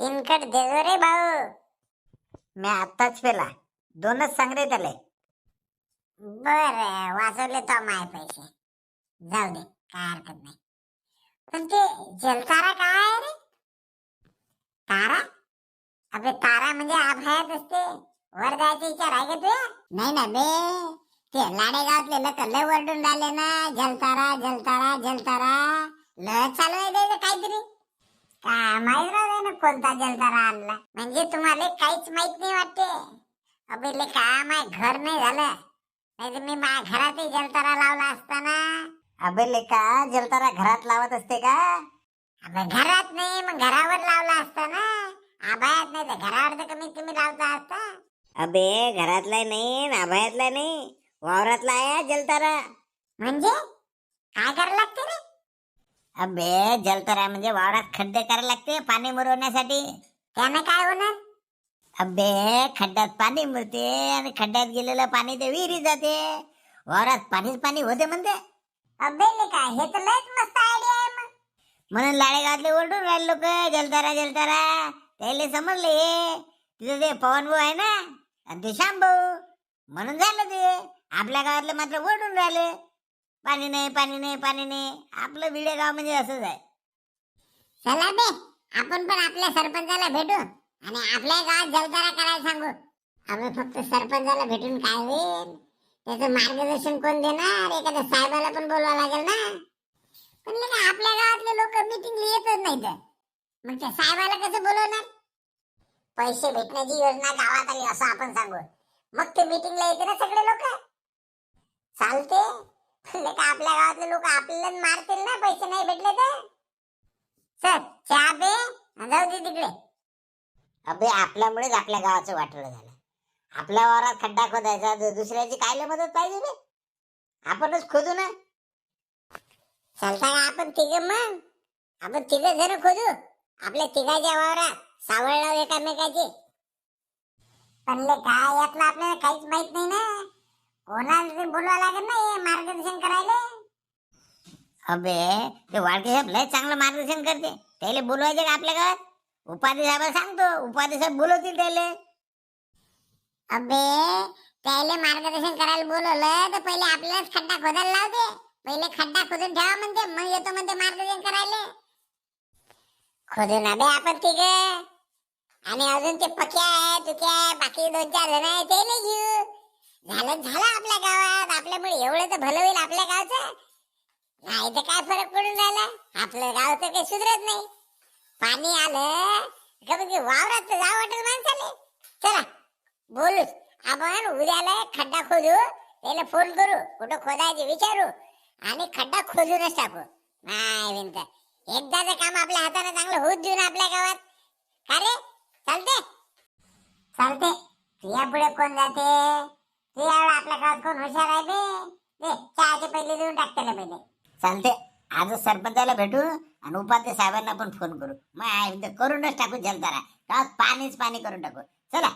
तीन कट देजो रे भाऊ. मी आत्ताच पेला दोनच सांग रे त्याला. बर वाचवले तो माय पैसे. जाऊ दे काय हरकत नाही. पण ते जलतारा काय आहे रे? तारा? अबे तारा म्हणजे आभायात असते. वर जायचा विचार आहे का तुझ्या नाही ना बे. ते लाडेगावातले लोक लय वरडून राहिले ना. जलतारा जलतारा जलतारा लय चालू आहे त्याचं काहीतरी. माहीत राहू ना कोणता जलतारा आणला? म्हणजे तुम्हाला काहीच माहीत नाही वाटते? अबे ले का माय घर नाही झालं. नाही तर मी माझ्या घरातही जलतारा लावला असता ना अबे लेका जलतारा घरात लावत असते का? अबे घरात नाही मग घरावर लावला असता ना आबायात नाही तर घरावर तर कमीत कमी लावता असता. अबे घरातला नाही नाभायातला नाही. वावरातला आहे जलतारा. म्हणजे काय करायला लागते रे अबे जलतरा म्हणजे वावरात खड्डे करायला लागते पाणी मुरवण्यासाठी. त्यानं काय होणार? अबे खड्ड्यात पाणी मुरते आणि खड्ड्यात गेलेलं पाणी ते विहिरी जाते. वावरात पाणीच पाणी होते म्हणते. अबे काय हे तर लयच मस्त आयडिया आहे मग. म्हणून लाळेगावातले ओरडून राहिले लोक जलतारा जलतारा त्याला समजले तिथं ते पवन भाऊ आहे ना आणि ते श्याम भाऊ. म्हणून झालं ते. आपल्या गावातले मात्र ओरडून राहिले. पाणी नाही पाणी नाही पाणी नाही. आपलं विडेगाव म्हणजे असंच आहे. चला बे आपण पण आपल्या सरपंचाला भेटू आणि आपल्या गावात जलतारा करायला सांगू. अबे फक्त सरपंचाला भेटून काय होईल? त्याचं मार्गदर्शन कोण देणार? एखाद्या साहेबाला पण बोलवा लागेल ना. पण का आपल्या गावातले लोक मिटिंगला येतच नाही तर मग त्या साहेबाला कसं बोलवणार? पैसे भेटण्याची योजना गावात आली असं आपण सांगू. मग ते मिटिंगला येते ना सगळे लोक. चालते का आपल्या गावातले लोक आपल्याला मारतील ना पैसे नाही भेटले तर? सर चहा पे जाऊ दे तिकडे. अबे आपल्यामुळेच आपल्या गावाचं वाटलं झालं. आपल्या वावरात खड्डा खोदायचा दु- दुसऱ्याची कायले मदत पाहिजे रे आपणच खोदू ना. चलता का आपण तिघ मग. आपण तिघ जण खोदू. आपल्या तिघाच्या वावरात सावळ लाव एकामेकाचे. पण ले काय यातलं आपल्याला काहीच माहीत नाही ना. कोणाला तरी बोलवा लागेल ना हे मार्गदर्शन करायला. अबे ते वाडके साहेब लय चांगलं मार्गदर्शन करते. त्याला बोलवायचे का आपल्या गावात उपाधी साहेब सांगतो उपाधी साहेब बोलवतील त्याला. अबे त्याला मार्गदर्शन करायला बोलवलं तर पहिले आपल्यालाच खड्डा खोदायला लाव दे पहिले खड्डा खोदून ठेवा म्हणते मग येतो म्हणते मार्गदर्शन करायला. खोदून अबे आपण तिघ. आणि अजून ते पक्या आहे तुक्या आहे बाकी दोन चार जण आहे ते नाही घेऊ. झालं झालं आपल्या गावात. आपल्यामुळे एवढं तर भलं होईल आपल्या गावचं. नाही तर काय फरक पडून राहिला? आपलं गाव तर काही सुधरत नाही. पाणी आलं. का म्हणजे वावरात तर जावं वाटत माणसाले. चला बोलू. आपण उद्याला खड्डा खोदू. त्याला फोन करू. कुठं खोदायचे विचारू. आणि खड्डा खोदूनच टाकू नाही विंत. एकदाचं काम आपल्या हाताने चांगलं होत देऊ ना आपल्या गावात. का रे? चालते चालते तुझ्या पुढे कोण जाते? आपल्या गावात कोण हुशार आहे बे. दे चहाचे पहिले देऊन टाक त्याला पहिले. चालते आजच सरपंचाला भेटू आणि उपाध्ये साहेबांना पण फोन करू. मग करूनच टाकू जलतारा गावात पाणीच पाणी करून टाकू. चला.